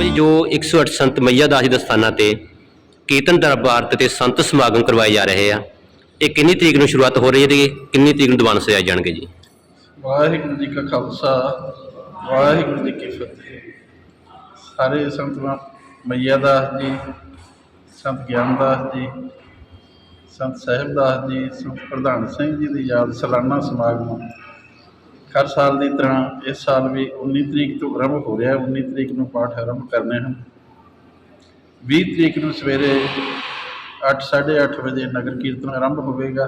ਤੇ ਬਾਬਾ ਜੀ ਜੋ 108 ਸੰਤ ਮਈਆ ਦਾਸ ਜੀ ਦੇ ਸਥਾਨਾਂ ਤੇ ਕੀਰਤਨ ਦਰਬਾਰ ਤੇ ਸੰਤ ਸਮਾਗਮ ਕਰਵਾਏ ਜਾ ਰਹੇ ਆ, ਇਹ ਕਿੰਨੀ ਤਰੀਕ ਨੂੰ ਸ਼ੁਰੂਆਤ ਹੋ ਰਹੀ ਹੈ ਤੇ ਕਿੰਨੀ ਤਰੀਕ ਨੂੰ ਦੀਵਾਨ ਸਜਾਏ ਜਾਣਗੇ ਜੀ? ਵਾਹਿਗੁਰੂ ਜੀ ਕਾ ਖਾਲਸਾ, ਵਾਹਿਗੁਰੂ ਜੀ ਕੀ ਫਤਿਹ। ਸਾਰੇ ਸੰਤ, ਮਈਆ ਦਾਸ ਜੀ, ਸੰਤ ਗਿਆਨ ਦਾਸ ਜੀ, ਸੰਤ ਸਾਹਿਬਦਾਸ ਜੀ, ਸੰਤ ਪ੍ਰਧਾਨ ਸਿੰਘ ਜੀ ਦੀ ਯਾਦ ਸਾਲਾਨਾ ਸਮਾਗਮ ਹਰ ਸਾਲ ਦੀ ਤਰ੍ਹਾਂ ਇਸ ਸਾਲ ਵੀ 19 ਤਰੀਕ ਤੋਂ ਆਰੰਭ ਹੋ ਰਿਹਾ ਹੈ 19 ਤਰੀਕ ਨੂੰ ਪਾਠ ਆਰੰਭ ਕਰਨੇ ਹਨ। 20 ਤਰੀਕ ਨੂੰ ਸਵੇਰੇ 8:30 ਵਜੇ ਨਗਰ ਕੀਰਤਨ ਆਰੰਭ ਹੋਵੇਗਾ,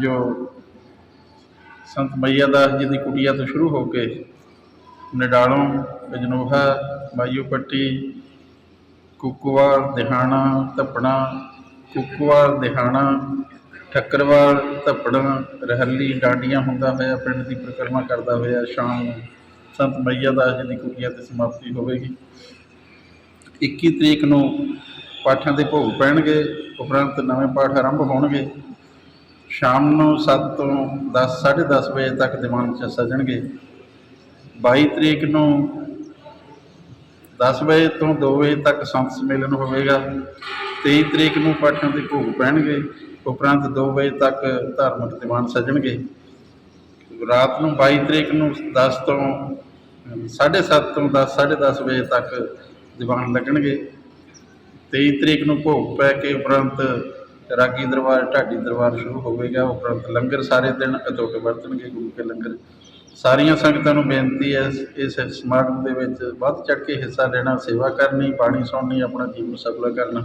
ਜੋ ਸੰਤ ਮਈਆ ਦਾਸ ਜੀ ਦੀ ਕੁਟੀਆ ਤੋਂ ਸ਼ੁਰੂ ਹੋ ਕੇ ਨਡਾਲੋਂ, ਬਜਨੋਹਾ ਮਾਈਓ ਪੱਟੀ ਦਿਹਾਣਾ ਧੱਪਣਾ ਕੁੱਕੂਵਾਲ, ਦਿਹਾਣਾ ਠੱਕਰਵਾਲ, ਧੱਪੜਾਂ, ਰਹਿਲੀ, ਡਾਂਡੀਆਂ ਹੁੰਦਾ ਹੋਇਆ ਪਿੰਡ ਦੀ ਪਰਿਕਰਮਾ ਕਰਦਾ ਹੋਇਆ, ਸ਼ਾਮ ਨੂੰ ਸੰਤ ਮਈਆ ਦਾਸ ਜੀ ਦੀ ਕੁਟੀਆ ਤੇ ਸਮਾਪਤੀ ਹੋਵੇਗੀ। 21 ਤਰੀਕ ਨੂੰ ਪਾਠਾਂ ਦੇ ਭੋਗ ਪੈਣਗੇ, ਉਪਰੰਤ ਨਵੇਂ ਪਾਠ ਆਰੰਭ ਹੋਣਗੇ। ਸ਼ਾਮ ਨੂੰ 7 ਤੋਂ 10 10:30 ਵਜੇ ਤੱਕ ਦੀਵਾਨ ਚ ਸਜਣਗੇ। 22 ਤਰੀਕ ਨੂੰ 10 ਵਜੇ ਤੋਂ 2 ਵਜੇ ਤੱਕ ਸੰਤ ਸੰਮੇਲਨ ਹੋਵੇਗਾ। 23 ਤਰੀਕ ਨੂੰ ਪਾਠਾਂ ਦੇ ਭੋਗ ਪੈਣਗੇ। ਉਪਰੰਤ 2 ਵਜੇ ਤੱਕ ਧਾਰਮਿਕ ਦੀਵਾਨ ਸਜਣਗੇ। ਰਾਤ ਨੂੰ 22 ਤਰੀਕ ਨੂੰ 10 ਤੋਂ 7:30 ਤੋਂ 10 10:30 ਵਜੇ ਤੱਕ ਦੀਵਾਨ ਲੱਗਣਗੇ। 23 ਤਰੀਕ ਨੂੰ ਭੋਗ ਪੈ ਕੇ ਉਪਰੰਤ ਰਾਗੀ ਦਰਬਾਰ, ਢਾਡੀ ਦਰਬਾਰ ਸ਼ੁਰੂ ਹੋਵੇਗਾ। ਉਪਰੰਤ ਲੰਗਰ ਸਾਰੇ ਦਿਨ ਅਟੁੱਟ ਵਰਤਣਗੇ, ਗੁਰੂ ਕੇ ਲੰਗਰ। ਸਾਰੀਆਂ ਸੰਗਤਾਂ ਨੂੰ ਬੇਨਤੀ ਹੈ, ਇਸ ਸਮਾਗਮ ਦੇ ਵਿੱਚ ਵੱਧ ਚੜ੍ਹ ਕੇ ਹਿੱਸਾ ਲੈਣਾ, ਸੇਵਾ ਕਰਨੀ ਬਾਣੀ ਸੁਣਨੀ ਆਪਣਾ ਜੀਵਨ ਸਫਲ ਕਰਨਾ।